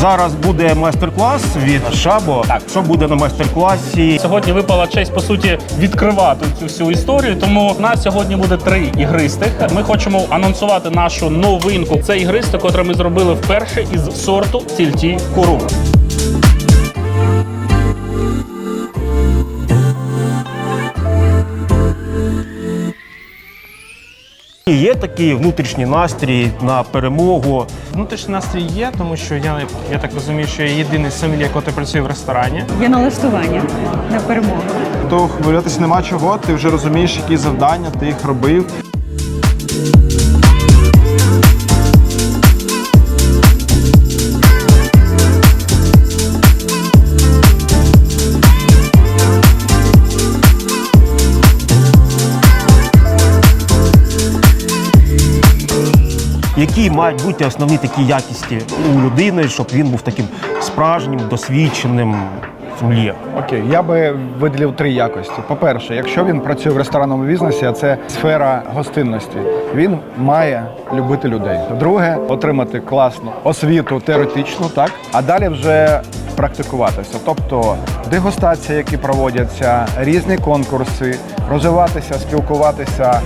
Зараз буде майстер-клас від Шабо. Так. Що буде на майстер-класі? Сьогодні випала честь по суті відкривати цю всю історію. Тому у нас сьогодні буде три ігристих. Ми хочемо анонсувати нашу новинку. Це ігристи, котре ми зробили вперше із сорту цільті куру. Є такий внутрішній настрій на перемогу. Внутрішній настрій є, тому що я, я так розумію, що я єдиний сомельє, який працює в ресторані. Є налаштування на перемогу. То хвилюватися нема чого, ти вже розумієш, які завдання, ти їх робив. Які мають бути основні такі якісті у людини, щоб він був таким справжнім, досвідченим сомельє? Окей, я би виділив три якості. По-перше, якщо він працює в ресторанному бізнесі, а це сфера гостинності, він має любити людей. Друге, отримати класну освіту теоретичну, так а далі вже практикуватися. Тобто дегустації, які проводяться, різні конкурси, розвиватися, спілкуватися.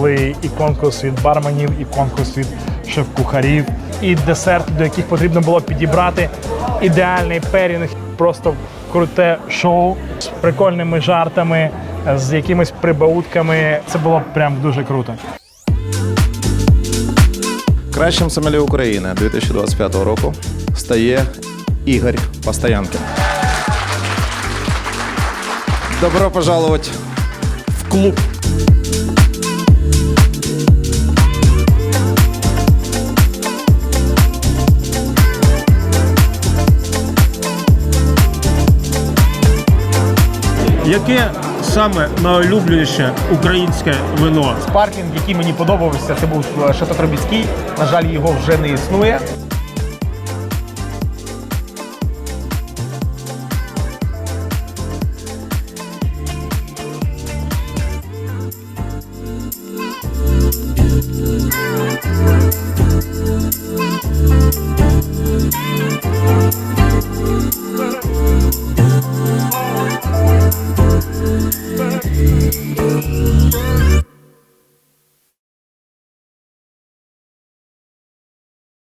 Були і конкурс від барменів, і конкурс від шеф-кухарів, і десерти, до яких потрібно було підібрати ідеальний перінг, просто круте шоу з прикольними жартами, з якимись прибаутками. Це було прям дуже круто. Кращим сомельє України 2025 року стає Ігор Постоянкин. Добро пожаловать в клуб. Яке саме найулюбленіше українське вино? Спаркінг, який мені подобався, це був е, Шатотробіцький. На жаль, його вже не існує. Thank you. Bye.